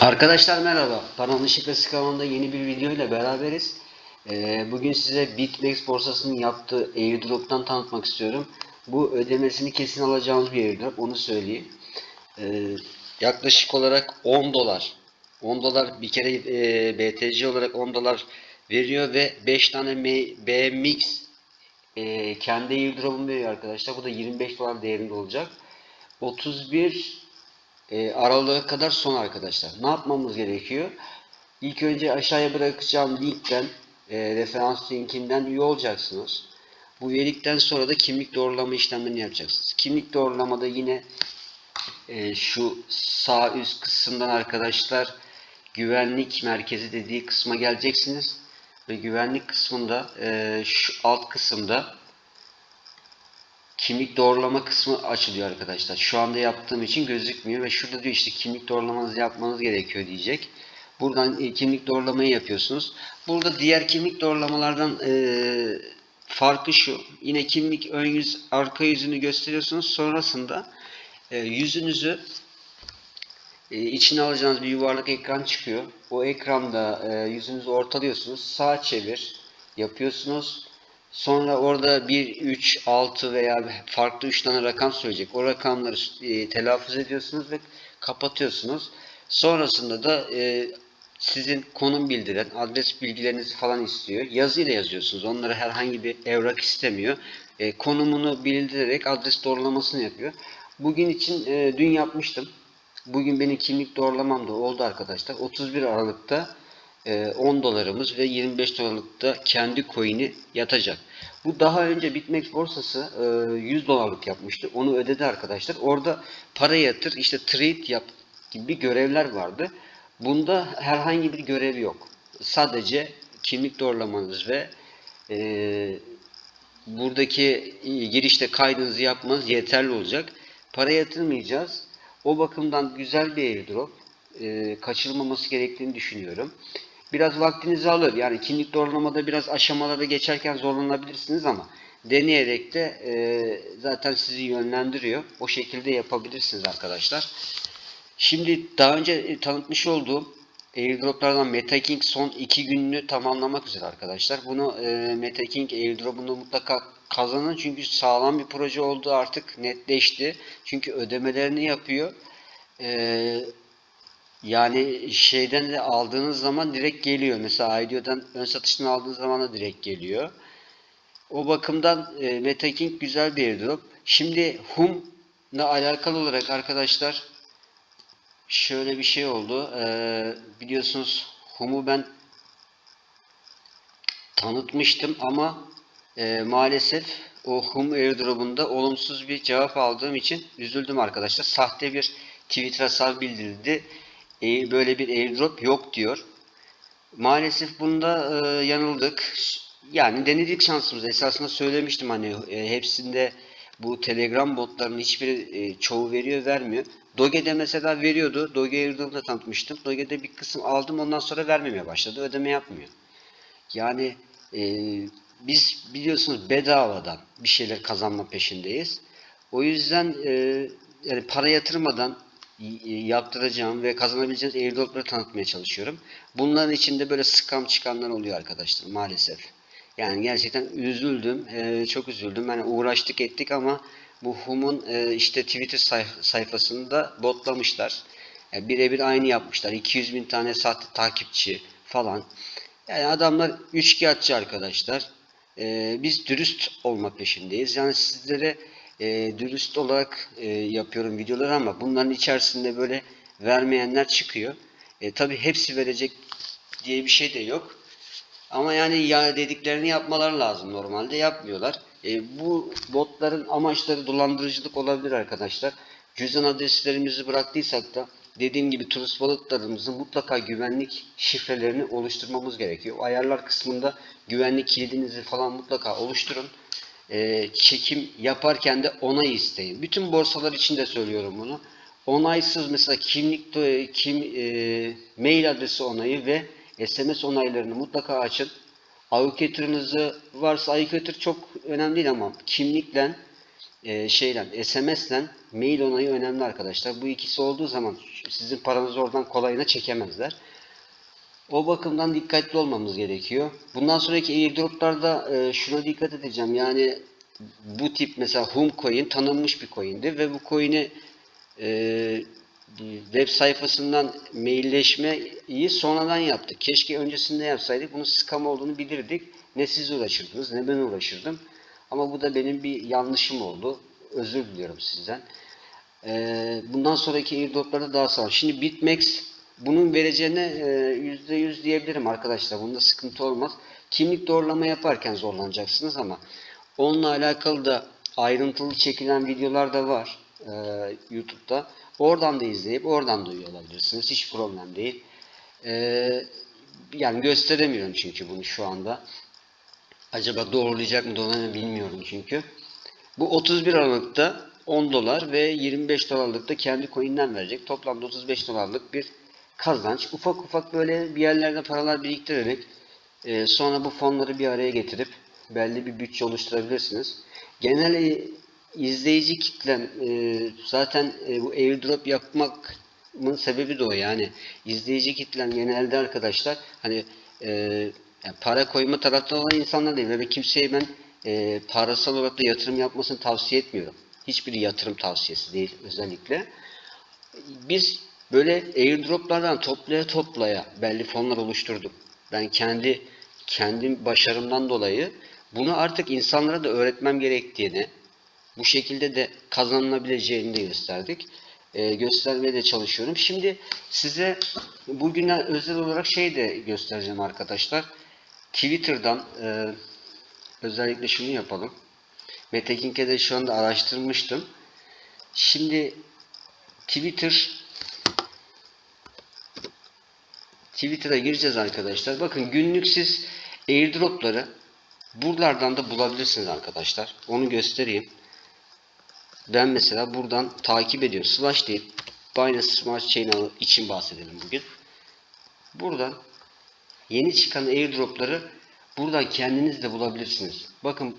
Arkadaşlar merhaba. Paranın Şifresi kanalında yeni bir video ile beraberiz. Ee, bugün size BitMEX borsasının yaptığı airdrop'tan tanıtmak istiyorum. Bu ödemesini kesin alacağımız bir airdrop. Onu söyleyeyim. Ee, yaklaşık olarak 10 dolar. 10 dolar bir kere e, BTC olarak 10 dolar veriyor ve 5 tane BMX e, kendi airdrop'unu veriyor arkadaşlar. Bu da 25 dolar değerinde olacak. 31 e, aralığa kadar son arkadaşlar. Ne yapmamız gerekiyor? İlk önce aşağıya bırakacağım linkten, e, referans linkinden üye olacaksınız. Bu üyelikten sonra da kimlik doğrulama işlemlerini yapacaksınız. Kimlik doğrulamada yine e, şu sağ üst kısımdan arkadaşlar güvenlik merkezi dediği kısma geleceksiniz. Ve güvenlik kısmında e, şu alt kısımda kimlik doğrulama kısmı açılıyor arkadaşlar. Şu anda yaptığım için gözükmüyor ve şurada diyor işte kimlik doğrulamanızı yapmanız gerekiyor diyecek. Buradan e, kimlik doğrulamayı yapıyorsunuz. Burada diğer kimlik doğrulamalardan e, farkı şu. Yine kimlik ön yüz, arka yüzünü gösteriyorsunuz. Sonrasında e, yüzünüzü e, içine alacağınız bir yuvarlak ekran çıkıyor. O ekranda e, yüzünüzü ortalıyorsunuz. Sağ çevir yapıyorsunuz. Sonra orada 1, 3, 6 veya farklı 3 tane rakam söyleyecek. O rakamları e, telaffuz ediyorsunuz ve kapatıyorsunuz. Sonrasında da e, sizin konum bildiren, adres bilgilerinizi falan istiyor. Yazıyla yazıyorsunuz. Onlara herhangi bir evrak istemiyor. E, konumunu bildirerek adres doğrulamasını yapıyor. Bugün için dün yapmıştım. Bugün benim kimlik doğrulamam da oldu arkadaşlar. 31 Aralık'ta e, 10 dolarımız ve 25 dolarlıkta kendi coin'i yatacak. Bu daha önce Bitmex borsası e, 100 dolarlık yapmıştı. Onu ödedi arkadaşlar. Orada para yatır, işte trade yap gibi görevler vardı. Bunda herhangi bir görev yok. Sadece kimlik doğrulamanız ve e, buradaki girişte kaydınızı yapmanız yeterli olacak. Para yatırmayacağız. O bakımdan güzel bir airdrop. E, kaçırılmaması gerektiğini düşünüyorum. Biraz vaktinizi alır. Yani kimlik doğrulamada biraz aşamalarda geçerken zorlanabilirsiniz ama deneyerek de e, zaten sizi yönlendiriyor. O şekilde yapabilirsiniz arkadaşlar. Şimdi daha önce e, tanıtmış olduğum airdroplardan MetaKing son 2 gününü tamamlamak üzere arkadaşlar. Bunu e, MetaKing airdrop'unu mutlaka kazanın çünkü sağlam bir proje oldu artık netleşti. Çünkü ödemelerini yapıyor. E, yani şeyden de aldığınız zaman direkt geliyor. Mesela IDO'dan ön satışını aldığınız zaman da direkt geliyor. O bakımdan e, MetaKing güzel bir airdrop. Şimdi HUM'la alakalı olarak arkadaşlar şöyle bir şey oldu. Ee, biliyorsunuz HUM'u ben tanıtmıştım ama e, maalesef o HUM airdrop'unda olumsuz bir cevap aldığım için üzüldüm arkadaşlar. Sahte bir Twitter hesabı bildirdi. Böyle bir airdrop yok diyor. Maalesef bunda e, yanıldık. Yani denedik şansımızı. Esasında söylemiştim hani e, hepsinde bu Telegram botlarının hiçbiri e, çoğu veriyor vermiyor. Doge'de mesela veriyordu. Doge airdrop'da tanıtmıştım. Doge'de bir kısım aldım ondan sonra vermemeye başladı. Ödeme yapmıyor. Yani e, biz biliyorsunuz bedavadan bir şeyler kazanma peşindeyiz. O yüzden e, yani para yatırmadan yaptıracağım ve kazanabileceğiniz airdropları tanıtmaya çalışıyorum. Bunların içinde böyle scam çıkanlar oluyor arkadaşlar maalesef. Yani gerçekten üzüldüm. E, çok üzüldüm. Yani uğraştık ettik ama bu HUM'un e, işte Twitter sayf- sayfasında botlamışlar. Yani birebir aynı yapmışlar. 200 bin tane sahte takipçi falan. Yani adamlar üçkağıtçı arkadaşlar. E, biz dürüst olma peşindeyiz. Yani sizlere e, dürüst olarak e, yapıyorum videoları ama bunların içerisinde böyle vermeyenler çıkıyor. E, tabii hepsi verecek diye bir şey de yok. Ama yani ya dediklerini yapmalar lazım normalde yapmıyorlar. E, bu botların amaçları dolandırıcılık olabilir arkadaşlar. Cüzdan adreslerimizi bıraktıysak da dediğim gibi turist balıklarımızın mutlaka güvenlik şifrelerini oluşturmamız gerekiyor. Ayarlar kısmında güvenlik kilidinizi falan mutlaka oluşturun. E, çekim yaparken de onay isteyin. Bütün borsalar için de söylüyorum bunu. Onaysız mesela kimlik kim e, mail adresi onayı ve SMS onaylarını mutlaka açın. Avukatınızı varsa avukatır çok önemli değil ama kimlikle e, şeyle SMS'le mail onayı önemli arkadaşlar. Bu ikisi olduğu zaman sizin paranızı oradan kolayına çekemezler. O bakımdan dikkatli olmamız gerekiyor. Bundan sonraki airdroplarda e, şuna dikkat edeceğim. Yani bu tip mesela Hum coin tanınmış bir coin'di ve bu coin'i e, web sayfasından mailleşmeyi sonradan yaptık. Keşke öncesinde yapsaydık. Bunun scam olduğunu bilirdik. Ne siz uğraşırdınız ne ben uğraşırdım. Ama bu da benim bir yanlışım oldu. Özür diliyorum sizden. Ee, bundan sonraki airdroplarda daha sağlam. Şimdi BitMEX bunun vereceğine e, %100 diyebilirim arkadaşlar. Bunda sıkıntı olmaz. Kimlik doğrulama yaparken zorlanacaksınız ama onunla alakalı da ayrıntılı çekilen videolar da var e, YouTube'da. Oradan da izleyip oradan da üye olabilirsiniz. Hiç problem değil. E, yani gösteremiyorum çünkü bunu şu anda. Acaba doğrulayacak mı doğrulayacak mı bilmiyorum çünkü. Bu 31 Aralık'ta 10 dolar ve 25 dolarlık da kendi coin'den verecek. Toplamda 35 dolarlık bir kazanç. Ufak ufak böyle bir yerlerde paralar biriktirerek e, sonra bu fonları bir araya getirip belli bir bütçe oluşturabilirsiniz. Genel e, izleyici kitlem e, zaten e, bu airdrop yapmakın sebebi de o yani. izleyici kitlem genelde arkadaşlar hani e, yani para koyma tarafta olan insanlar değil ve kimseye ben e, parasal olarak da yatırım yapmasını tavsiye etmiyorum. Hiçbiri yatırım tavsiyesi değil özellikle. Biz böyle airdroplardan toplaya toplaya belli fonlar oluşturduk. Ben kendi kendim başarımdan dolayı bunu artık insanlara da öğretmem gerektiğini, bu şekilde de kazanılabileceğini de gösterdik. E, göstermeye de çalışıyorum. Şimdi size bugüne özel olarak şey de göstereceğim arkadaşlar. Twitter'dan e, özellikle şunu yapalım. Metekink'e de şu anda araştırmıştım. Şimdi Twitter Twitter'a gireceğiz arkadaşlar. Bakın günlük siz airdropları buralardan da bulabilirsiniz arkadaşlar. Onu göstereyim. Ben mesela buradan takip ediyorum. Slash deyip Binance Smart Chain için bahsedelim bugün. Buradan yeni çıkan airdropları buradan kendiniz de bulabilirsiniz. Bakın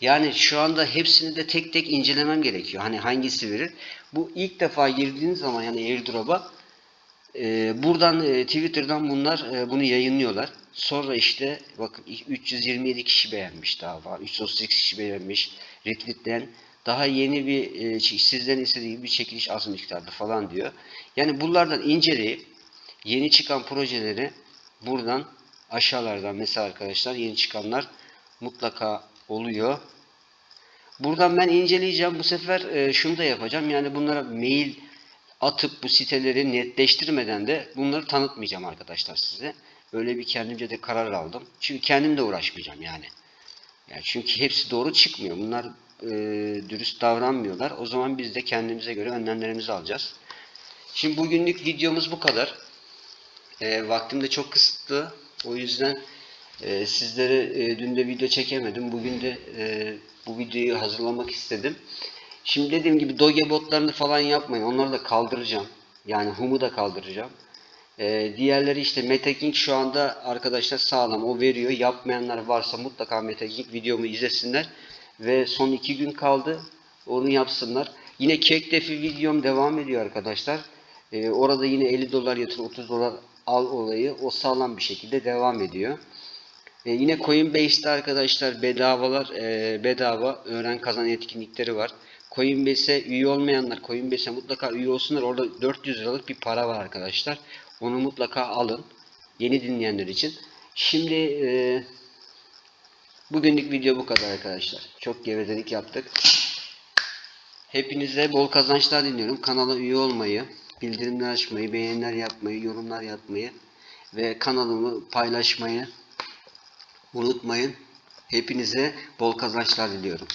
yani şu anda hepsini de tek tek incelemem gerekiyor. Hani hangisi verir. Bu ilk defa girdiğiniz zaman yani airdrop'a e, buradan e, Twitter'dan bunlar e, bunu yayınlıyorlar. Sonra işte bakın 327 kişi beğenmiş daha var. 338 kişi beğenmiş. Retweetleyen daha yeni bir e, sizden istediği bir çekiliş az miktarda falan diyor. Yani bunlardan inceleyip yeni çıkan projeleri buradan aşağılardan mesela arkadaşlar yeni çıkanlar mutlaka oluyor. Buradan ben inceleyeceğim. Bu sefer e, şunu da yapacağım. Yani bunlara mail atıp bu siteleri netleştirmeden de bunları tanıtmayacağım arkadaşlar size. Öyle bir kendimce de karar aldım. Çünkü kendim de uğraşmayacağım yani. yani çünkü hepsi doğru çıkmıyor. Bunlar e, dürüst davranmıyorlar. O zaman biz de kendimize göre önlemlerimizi alacağız. Şimdi bugünlük videomuz bu kadar. E, vaktim de çok kısıtlı. O yüzden e, sizlere e, dün de video çekemedim. Bugün de e, bu videoyu hazırlamak istedim. Şimdi dediğim gibi doge botlarını falan yapmayın. Onları da kaldıracağım. Yani Hum'u da kaldıracağım. Ee, diğerleri işte Metaking şu anda arkadaşlar sağlam. O veriyor. Yapmayanlar varsa mutlaka Metaking videomu izlesinler. Ve son iki gün kaldı. Onu yapsınlar. Yine Kekdefi videom devam ediyor arkadaşlar. Ee, orada yine 50 dolar yatır 30 dolar al olayı o sağlam bir şekilde devam ediyor. Ee, yine Coinbase'de arkadaşlar bedavalar e, bedava öğren kazan etkinlikleri var. Coinbase'e üye olmayanlar Coinbase'e mutlaka üye olsunlar. Orada 400 liralık bir para var arkadaşlar. Onu mutlaka alın. Yeni dinleyenler için. Şimdi e, bugünlük video bu kadar arkadaşlar. Çok gevezelik yaptık. Hepinize bol kazançlar diliyorum. Kanala üye olmayı, bildirimler açmayı, beğeniler yapmayı, yorumlar yapmayı ve kanalımı paylaşmayı unutmayın. Hepinize bol kazançlar diliyorum.